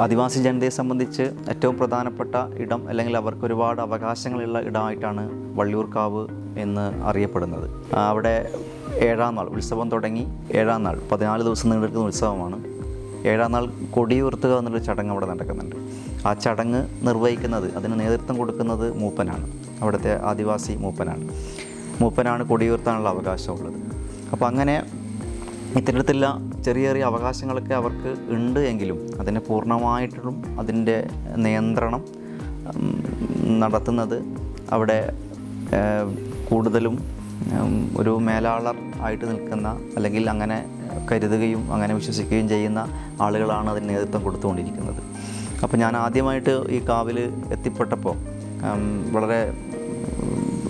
ആദിവാസി ജനതയെ സംബന്ധിച്ച് ഏറ്റവും പ്രധാനപ്പെട്ട ഇടം അല്ലെങ്കിൽ അവർക്ക് ഒരുപാട് അവകാശങ്ങളുള്ള ഇടമായിട്ടാണ് വള്ളിയൂർക്കാവ് എന്ന് അറിയപ്പെടുന്നത്. അവിടെ ഏഴാം നാൾ ഉത്സവം തുടങ്ങി. ഏഴാം നാൾ പതിനാല് ദിവസം നീണ്ടെടുക്കുന്ന ഉത്സവമാണ്. ഏഴാം നാൾ കൊടിയുയർത്തുക എന്നുള്ളൊരു ചടങ്ങ് അവിടെ നടക്കുന്നുണ്ട്. ആ ചടങ്ങ് നിർവഹിക്കുന്നത് അതിന് നേതൃത്വം കൊടുക്കുന്നത് മൂപ്പനാണ്. അവിടുത്തെ ആദിവാസി മൂപ്പനാണ്. മൂപ്പനാണ് കൊടിയുയർത്താനുള്ള അവകാശമുള്ളത്. അപ്പോൾ അങ്ങനെ ഇത്തരത്തിലുള്ള ചെറിയ ചെറിയ അവകാശങ്ങളൊക്കെ അവർക്ക് ഉണ്ട് എങ്കിലും അതിനെ പൂർണമായിട്ടും അതിന്റെ നിയന്ത്രണം നടത്തുന്നത് അവിടെ കൂടുതലും ഒരു മേലാളർ ആയിട്ട് നിൽക്കുന്ന അല്ലെങ്കിൽ അങ്ങനെ കരുതുകയും അങ്ങനെ വിശ്വസിക്കുകയും ചെയ്യുന്ന ആളുകളാണ് അതിന് നേതൃത്വം കൊടുത്തുകൊണ്ടിരിക്കുന്നത്. അപ്പോൾ ഞാൻ ആദ്യമായിട്ട് ഈ കാവിൽ എത്തിപ്പെട്ടപ്പോൾ വളരെ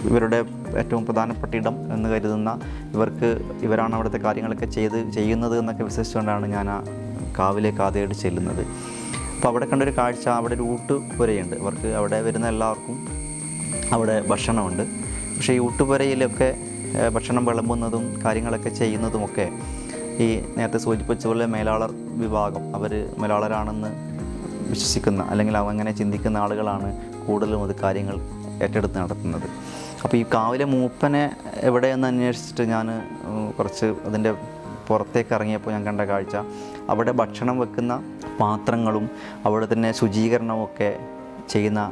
ഇവരുടെ ഏറ്റവും പ്രധാനപ്പെട്ട ഇടം എന്ന് കരുതുന്ന ഇവർക്ക് ഇവരാണ് അവിടുത്തെ കാര്യങ്ങളൊക്കെ ചെയ്ത് ചെയ്യുന്നത് എന്നൊക്കെ വിശ്വസിച്ചുകൊണ്ടാണ് ഞാൻ ആ കാവിലേക്ക് ആദ്യമായിട്ട് ചെല്ലുന്നത്. അപ്പോൾ അവിടെ കണ്ടൊരു കാഴ്ച അവിടെ ഒരു ഊട്ടുപുരയുണ്ട്. ഇവർക്ക് അവിടെ വരുന്ന എല്ലാവർക്കും അവിടെ ഭക്ഷണമുണ്ട്. പക്ഷേ ഈ ഊട്ടുപുരയിലൊക്കെ ഭക്ഷണം വിളമ്പുന്നതും കാര്യങ്ങളൊക്കെ ചെയ്യുന്നതുമൊക്കെ ഈ നേരത്തെ സൂചിപ്പിച്ച പോലെ മേലാളർ വിഭാഗം അവർ മേലാളരാണെന്ന് വിശ്വസിക്കുന്ന അല്ലെങ്കിൽ അങ്ങനെ ചിന്തിക്കുന്ന ആളുകളാണ് കൂടുതലും അത് കാര്യങ്ങൾ ഏറ്റെടുത്ത് നടത്തുന്നത്. അപ്പോൾ ഈ കാവിലെ മൂപ്പനെ എവിടെയെന്ന് അന്വേഷിച്ചിട്ട് ഞാൻ കുറച്ച് അതിന്റെ പുറത്തേക്ക് ഇറങ്ങിയപ്പോൾ ഞാൻ കണ്ട കാഴ്ച. അവിടെ ഭക്ഷണം വെക്കുന്ന പാത്രങ്ങളും അവിടെ തന്നെ ശുചീകരണവും ഒക്കെ ചെയ്യുന്ന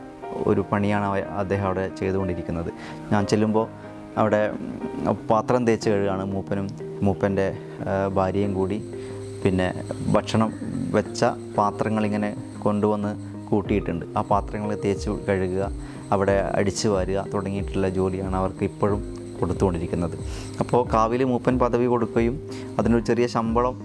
ഒരു പണിയാണ് അദ്ദേഹം അവിടെ ചെയ്തുകൊണ്ടിരിക്കുന്നത്. ഞാൻ ചെല്ലുമ്പോൾ അവിടെ പാത്രം തേച്ച് കഴുകുകയാണ് മൂപ്പനും മൂപ്പന്റെ ഭാര്യയും കൂടി. പിന്നെ ഭക്ഷണം വെച്ച പാത്രങ്ങളിങ്ങനെ കൊണ്ടുവന്ന് കൂട്ടിയിട്ടുണ്ട്. ആ പാത്രങ്ങൾ തേച്ച് കഴുകുക അവിടെ അടിച്ചു വാരുക തുടങ്ങിയിട്ടുള്ള ജോലിയാണ് അവർക്ക് ഇപ്പോഴും കൊടുത്തുകൊണ്ടിരിക്കുന്നത്. അപ്പോൾ കാവിൽ മൂപ്പൻ പദവി കൊടുക്കുകയും അതിനൊരു ചെറിയ ശമ്പളം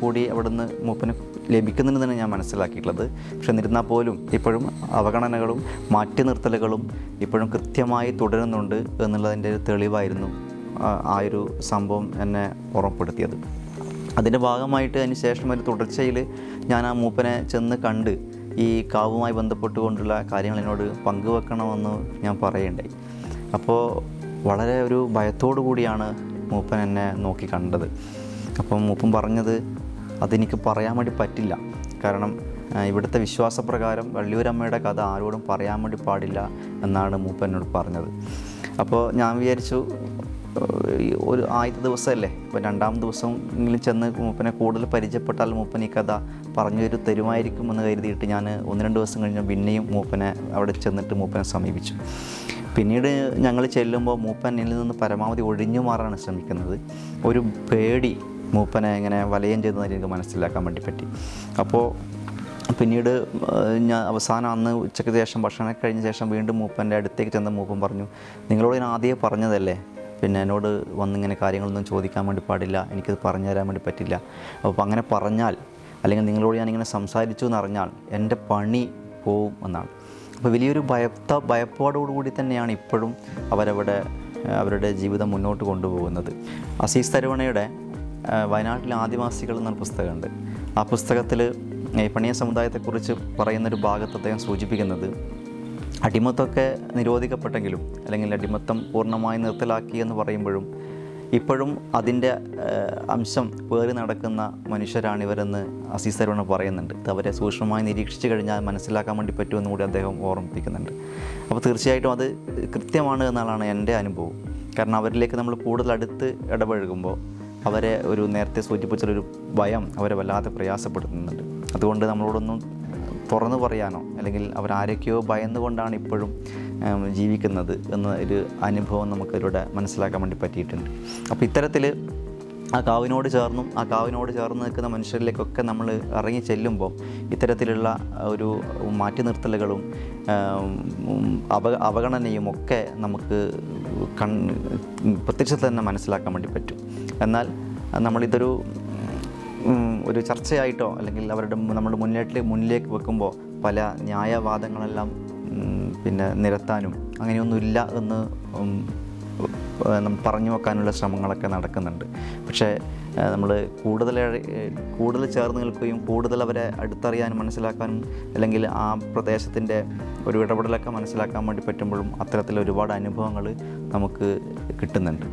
കൂടി അവിടുന്ന് മൂപ്പന് ലഭിക്കുന്നുണ്ടെന്നാണ് ഞാൻ മനസ്സിലാക്കിയിട്ടുള്ളത്. പക്ഷെ എന്നിരുന്നാൽ പോലും ഇപ്പോഴും അവഗണനകളും മാറ്റി നിർത്തലുകളും ഇപ്പോഴും കൃത്യമായി തുടരുന്നുണ്ട് എന്നുള്ളതിന്റെ ഒരു തെളിവായിരുന്നു ആ- ഒരു സംഭവം എന്നെ ഓർമ്മപ്പെടുത്തിയത്. അതിന്റെ ഭാഗമായിട്ട് അതിന് ശേഷം ഒരു തുടർച്ചയിൽ ഞാൻ ആ മൂപ്പനെ ചെന്ന് കണ്ട് ഈ കാവുമായി ബന്ധപ്പെട്ടുകൊണ്ടുള്ള കാര്യങ്ങൾ എന്നോട് പങ്കുവെക്കണമെന്ന് ഞാൻ പറയണ്ടായി അപ്പോൾ വളരെ ഒരു ഭയത്തോടു കൂടിയാണ് മൂപ്പൻ എന്നെ നോക്കി കണ്ടത്. അപ്പം മൂപ്പൻ പറഞ്ഞത് അതെനിക്ക് പറയാൻ വേണ്ടി പറ്റില്ല. കാരണം ഇവിടുത്തെ വിശ്വാസപ്രകാരം വള്ളിയൂരമ്മയുടെ കഥ ആരോടും പറയാൻ വേണ്ടി പാടില്ല എന്നാണ് മൂപ്പൻ എന്നോട് പറഞ്ഞത്. അപ്പോൾ ഞാൻ വിചാരിച്ചു ഒരു ആദ്യത്തെ ദിവസമല്ലേ? ഇപ്പം രണ്ടാം ദിവസം എങ്കിലും ചെന്ന് മൂപ്പനെ കൂടുതൽ പരിചയപ്പെട്ടാൽ മൂപ്പൻ ഈ കഥ പറഞ്ഞു ഒരു തരുമായിരിക്കും എന്ന് കരുതിയിട്ട് ഞാൻ ഒന്ന് രണ്ട് ദിവസം കഴിഞ്ഞ് പിന്നെയും മൂപ്പനെ അവിടെ ചെന്നിട്ട് മൂപ്പനെ സമീപിച്ചു. പിന്നീട് ഞങ്ങൾ ചെല്ലുമ്പോൾ മൂപ്പൻ എന്നിൽ നിന്ന് പരമാവധി ഒഴിഞ്ഞു മാറാനാണ് ശ്രമിക്കുന്നത്. ഒരു പേടി മൂപ്പനെ ഇങ്ങനെ വലയം ചെയ്തതായി എനിക്ക് മനസ്സിലാക്കാൻ വേണ്ടി പറ്റി. അപ്പോൾ പിന്നീട് ഞാൻ അവസാനം അന്ന് ഉച്ചയ്ക്ക് ശേഷം ഭക്ഷണം കഴിഞ്ഞ ശേഷം വീണ്ടും മൂപ്പന്റെ അടുത്തേക്ക് ചെന്ന മൂപ്പൻ പറഞ്ഞു നിങ്ങളോട് ഞാൻ ആദ്യമേ പറഞ്ഞതല്ലേ? പിന്നെ എന്നോട് വന്നിങ്ങനെ കാര്യങ്ങളൊന്നും ചോദിക്കാൻ വേണ്ടി പാടില്ല എനിക്കത് പറഞ്ഞു തരാൻ വേണ്ടി പറ്റില്ല. അപ്പോൾ അങ്ങനെ പറഞ്ഞാൽ അല്ലെങ്കിൽ നിങ്ങളോട് ഞാനിങ്ങനെ സംസാരിച്ചു എന്നറിഞ്ഞാൽ എന്റെ പണി പോവും എന്നാണ്. അപ്പോൾ വലിയൊരു ഭയത്ത ഭയപ്പാടോടുകൂടി തന്നെയാണ് ഇപ്പോഴും അവരവിടെ അവരുടെ ജീവിതം മുന്നോട്ട് കൊണ്ടുപോകുന്നത്. അസീസ് തരുവണയുടെ വയനാട്ടിലെ ആദിവാസികൾ എന്നൊരു പുസ്തകമുണ്ട്. ആ പുസ്തകത്തിൽ പണിയ സമുദായത്തെക്കുറിച്ച് പറയുന്നൊരു ഭാഗത്ത് അദ്ദേഹം സൂചിപ്പിക്കുന്നത് അടിമത്വമൊക്കെ നിരോധിക്കപ്പെട്ടെങ്കിലും അല്ലെങ്കിൽ അടിമത്തം പൂർണമായി നിർത്തലാക്കി എന്ന് പറയുമ്പോഴും ഇപ്പോഴും അതിന്റെ അംശം പേറി നടക്കുന്ന മനുഷ്യരാണിവരെന്ന് അസീസ് അരുണ പറയുന്നുണ്ട്. അവരെ സൂക്ഷ്മമായി നിരീക്ഷിച്ചു കഴിഞ്ഞാൽ മനസ്സിലാക്കാൻ വേണ്ടി പറ്റുമെന്ന് കൂടി അദ്ദേഹം ഓർമ്മിപ്പിക്കുന്നുണ്ട്. അപ്പോൾ തീർച്ചയായിട്ടും അത് കൃത്യമാണ് എന്നാണ് എന്റെ അനുഭവം. കാരണം അവരിലേക്ക് നമ്മൾ കൂടുതൽ അടുത്ത് ഇടപഴകുമ്പോൾ അവരെ ഒരു നേരത്തെ സൂചിപ്പിച്ചൊരു ഭയം അവരെ വല്ലാതെ പ്രയാസപ്പെടുത്തുന്നുണ്ട്. അതുകൊണ്ട് നമ്മളോടൊന്നും തുറന്നു പറയാനോ? അല്ലെങ്കിൽ അവരാരൊക്കെയോ ഭയന്നുകൊണ്ടാണ് ഇപ്പോഴും ജീവിക്കുന്നത് എന്ന ഒരു അനുഭവം നമുക്കതിലൂടെ മനസ്സിലാക്കാൻ വേണ്ടി പറ്റിയിട്ടുണ്ട്. അപ്പോൾ ഇത്തരത്തിൽ ആ കാവിനോട് ചേർന്നും ആ കാവിനോട് ചേർന്ന് നിൽക്കുന്ന മനുഷ്യരിലേക്കൊക്കെ നമ്മൾ ഇറങ്ങി ചെല്ലുമ്പോൾ ഇത്തരത്തിലുള്ള ഒരു മാറ്റി നിർത്തലുകളും അപ അവ അവഗണനയും ഒക്കെ നമുക്ക് കൺ പ്രത്യക്ഷത്തിൽ തന്നെ മനസ്സിലാക്കാൻ വേണ്ടി പറ്റും. എന്നാൽ നമ്മളിതൊരു ഒരു ചർച്ചയായിട്ടോ അല്ലെങ്കിൽ അവരുടെ നമ്മുടെ മുന്നിലേക്ക് മുന്നിലേക്ക് വെക്കുമ്പോൾ പല ന്യായവാദങ്ങളെല്ലാം പിന്നെ നിരത്താനും അങ്ങനെയൊന്നുമില്ല എന്ന് പറഞ്ഞു വെക്കാനുള്ള ശ്രമങ്ങളൊക്കെ നടക്കുന്നുണ്ട്. പക്ഷേ നമ്മൾ കൂടുതൽ കൂടുതൽ ചേർന്ന് നിൽക്കുകയും കൂടുതൽ അവരെ അടുത്തറിയാനും മനസ്സിലാക്കാനും അല്ലെങ്കിൽ ആ പ്രദേശത്തിന്റെ ഒരു ഇടപെടലൊക്കെ മനസ്സിലാക്കാൻ വേണ്ടി പറ്റുമ്പോഴും അത്തരത്തിൽ ഒരുപാട് അനുഭവങ്ങൾ നമുക്ക് കിട്ടുന്നുണ്ട്.